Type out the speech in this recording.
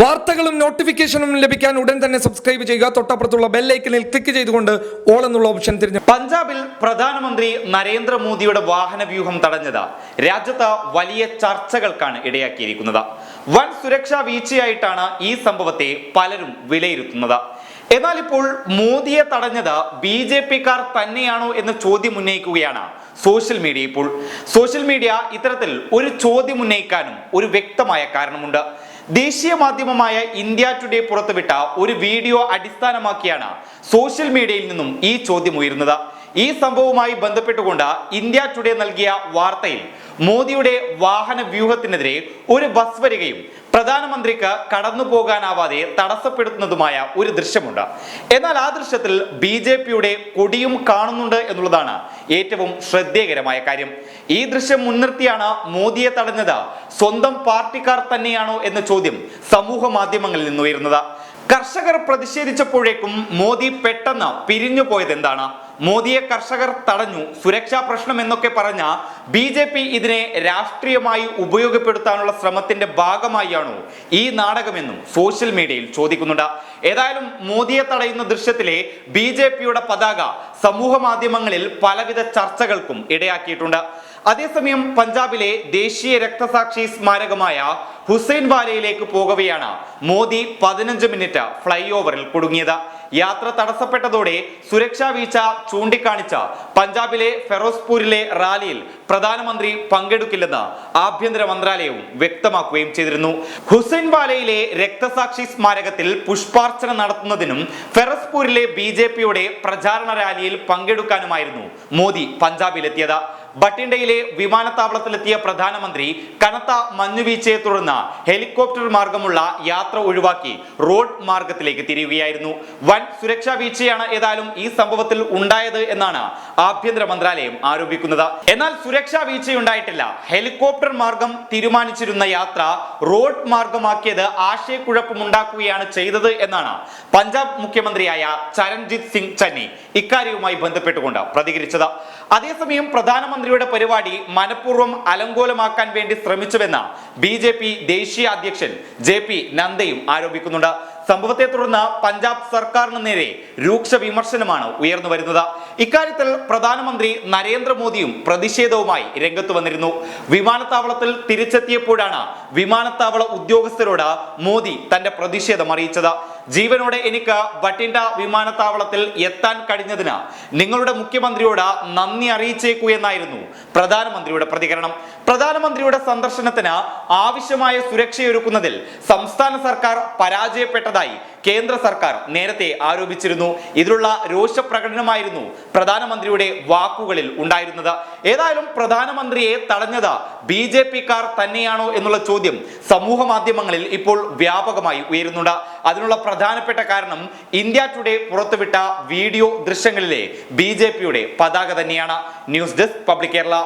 വാർത്തകളും നോട്ടിഫിക്കേഷനും ലഭിക്കാൻ ഉടൻ തന്നെ സബ്സ്ക്രൈബ് ചെയ്യുക. തൊട്ടപ്പുറത്തുള്ള ബെല്ലൈക്കനിൽ ക്ലിക്ക് ചെയ്തുകൊണ്ട് ഓൾ എന്നുള്ള ഓപ്ഷൻ തിരഞ്ഞു പഞ്ചാബിൽ പ്രധാനമന്ത്രി നരേന്ദ്രമോദിയുടെ വാഹന വ്യൂഹം തടഞ്ഞത്. രാജ്യത്ത് വലിയ ചർച്ചകൾക്കാണ് ഇടയാക്കിയിരിക്കുന്നത്. വൻ സുരക്ഷാ വീഴ്ചയായിട്ടാണ് ഈ സംഭവത്തെ പലരും വിലയിരുത്തുന്നത്. എന്നാൽ ഇപ്പോൾ മോദിയെ തടഞ്ഞത് ബി ജെ പിക്കാർ തന്നെയാണോ എന്ന് ചോദ്യം ഉന്നയിക്കുകയാണ് സോഷ്യൽ മീഡിയ ഇപ്പോൾ. സോഷ്യൽ മീഡിയ ഇത്തരത്തിൽ ഒരു ചോദ്യം ഉന്നയിക്കാനും ഒരു വ്യക്തമായ കാരണമുണ്ട്. ദേശീയ മാധ്യമമായ ഇന്ത്യ ടുഡേ പുറത്തുവിട്ട ഒരു വീഡിയോ അടിസ്ഥാനമാക്കിയാണ് സോഷ്യൽ മീഡിയയിൽ നിന്നും ഈ ചോദ്യം ഉയരുന്നത്. ഈ സംഭവവുമായി ബന്ധപ്പെട്ടുകൊണ്ട് ഇന്ത്യ ടുഡേ നൽകിയ വാർത്തയിൽ മോദിയുടെ വാഹന വ്യൂഹത്തിനെതിരെ ഒരു ബസ് വരികയും പ്രധാനമന്ത്രിക്ക് കടന്നു പോകാനാവാതെ തടസ്സപ്പെടുത്തുന്നതുമായ ഒരു ദൃശ്യമുണ്ട്. എന്നാൽ ആ ദൃശ്യത്തിൽ ബി ജെ പിയുടെ കൊടിയും കാണുന്നുണ്ട് എന്നുള്ളതാണ് ഏറ്റവും ശ്രദ്ധേയകരമായ കാര്യം. ഈ ദൃശ്യം മുൻനിർത്തിയാണ് മോദിയെ തടഞ്ഞത്. സ്വന്തം പാർട്ടിക്കാർ തന്നെയാണോ എന്ന ചോദ്യം സമൂഹ മാധ്യമങ്ങളിൽ നിന്നുയരുന്നത് കർഷകർ പ്രതിഷേധിച്ചപ്പോഴേക്കും മോദി പെട്ടെന്ന് പിരിഞ്ഞു പോയത് എന്താണ് മോദിയെ കർഷകർ തടഞ്ഞു. സുരക്ഷാ പ്രശ്നം എന്നൊക്കെ പറഞ്ഞ ബി ജെ പി ഇതിനെ രാഷ്ട്രീയമായി ഉപയോഗപ്പെടുത്താനുള്ള ശ്രമത്തിന്റെ ഭാഗമായാണോ ഈ നാടകമെന്നും സോഷ്യൽ മീഡിയയിൽ ചോദിക്കുന്നുണ്ട്. ഏതായാലും മോദിയെ തടയുന്ന ദൃശ്യത്തിലെ ബി ജെ പിയുടെ പതാക സമൂഹ മാധ്യമങ്ങളിൽ പലവിധ ചർച്ചകൾക്കും ഇടയാക്കിയിട്ടുണ്ട്. അതേസമയം പഞ്ചാബിലെ ദേശീയ രക്തസാക്ഷി സ്മാരകമായ ഹുസൈൻ വാലയിലേക്ക് പോകവെയാണ് മോദി പതിനഞ്ച് മിനിറ്റ് ഫ്ലൈ ഓവറിൽ കുടുങ്ങിയത്. യാത്ര തടസ്സപ്പെട്ടതോടെ സുരക്ഷാ വീഴ്ച ചൂണ്ടിക്കാണിച്ച പഞ്ചാബിലെ ഫെറോസ്പൂരിലെ റാലിയിൽ പ്രധാനമന്ത്രി പങ്കെടുക്കില്ലെന്ന് ആഭ്യന്തര മന്ത്രാലയവും വ്യക്തമാക്കുകയും ചെയ്തിരുന്നു. ഹുസൈൻ വാലയിലെ രക്തസാക്ഷി സ്മാരകത്തിൽ പുഷ്പാർച്ചന നടത്തുന്നതിനും ഫെറോസ്പൂരിലെ ബി ജെ പിയുടെ പ്രചാരണ റാലിയിൽ പങ്കെടുക്കാനുമായിരുന്നു മോദി പഞ്ചാബിലെത്തിയത്. ബട്ടിണ്ടയിലെ വിമാനത്താവളത്തിലെത്തിയ പ്രധാനമന്ത്രി കനത്ത മഞ്ഞുവീഴ്ചയെ തുടർന്ന് ഹെലികോപ്റ്റർ മാർഗമുള്ള യാത്ര ഒഴിവാക്കി റോഡ് മാർഗത്തിലേക്ക് തിരിയുകയായിരുന്നു. വൻ സുരക്ഷാ വീഴ്ചയാണ് ഏതായാലും ഈ സംഭവത്തിൽ ഉണ്ടായത് എന്നാണ് ആഭ്യന്തര മന്ത്രാലയം ആരോപിക്കുന്നത്. എന്നാൽ സുരക്ഷാ വീഴ്ചയുണ്ടായിട്ടില്ല. ഹെലികോപ്റ്റർ മാർഗം തീരുമാനിച്ചിരുന്ന യാത്ര റോഡ് മാർഗമാക്കിയത് ആശയക്കുഴപ്പമുണ്ടാക്കുകയാണ് ചെയ്തത് എന്നാണ് പഞ്ചാബ് മുഖ്യമന്ത്രിയായ ചരൺജിത് സിംഗ് ചന്നി ഇക്കാര്യവുമായി ബന്ധപ്പെട്ടുകൊണ്ട് പ്രതികരിച്ചത്. അതേസമയം പ്രധാനമന്ത്രിയുടെ പരിപാടി മനഃപൂർവം അലങ്കോലമാക്കാൻ വേണ്ടി ശ്രമിച്ചുവെന്ന് ബി ദേശീയ അധ്യക്ഷൻ ജെ പി നന്ദയും ആരോപിക്കുന്നുണ്ട്. സംഭവത്തെ തുടർന്ന് പഞ്ചാബ് സർക്കാരിന് നേരെ രൂക്ഷ വിമർശനമാണ് ഉയർന്നു വരുന്നത്. ഇക്കാര്യത്തിൽ പ്രധാനമന്ത്രി നരേന്ദ്രമോദിയും പ്രതിഷേധവുമായി രംഗത്ത് വന്നിരുന്നു. വിമാനത്താവളത്തിൽ തിരിച്ചെത്തിയപ്പോഴാണ് വിമാനത്താവള ഉദ്യോഗസ്ഥരോട് മോദി തന്റെ പ്രതിഷേധം അറിയിച്ചത്. ജീവനോടെ എനിക്ക് ബട്ടിൻഡ വിമാനത്താവളത്തിൽ എത്താൻ കഴിഞ്ഞതിന് നിങ്ങളുടെ മുഖ്യമന്ത്രിയോട് നന്ദി അറിയിച്ചേക്കൂ എന്നായിരുന്നു പ്രധാനമന്ത്രിയുടെ പ്രതികരണം. പ്രധാനമന്ത്രിയുടെ സന്ദർശനത്തിന് ആവശ്യമായ സുരക്ഷയൊരുക്കുന്നതിൽ സംസ്ഥാന സർക്കാർ പരാജയപ്പെട്ടതായി കേന്ദ്ര സർക്കാർ നേരത്തെ ആരോപിച്ചിരുന്നു. ഇതിലുള്ള രോഷപ്രകടനമായിരുന്നു പ്രധാനമന്ത്രിയുടെ വാക്കുകളിൽ ഉണ്ടായിരുന്നത്. ഏതായാലും പ്രധാനമന്ത്രിയെ തടഞ്ഞത് ബി ജെ പിക്കാർ തന്നെയാണോ എന്നുള്ള ചോദ്യം സമൂഹ മാധ്യമങ്ങളിൽ ഇപ്പോൾ വ്യാപകമായി ഉയരുന്നുണ്ട്. അതിനുള്ള പ്രധാനപ്പെട്ട കാരണം ഇന്ത്യ ടുഡേ പുറത്തുവിട്ട വീഡിയോ ദൃശ്യങ്ങളിലെ ബി ജെ പിയുടെ പതാക തന്നെയാണ്. News desk public Kerala.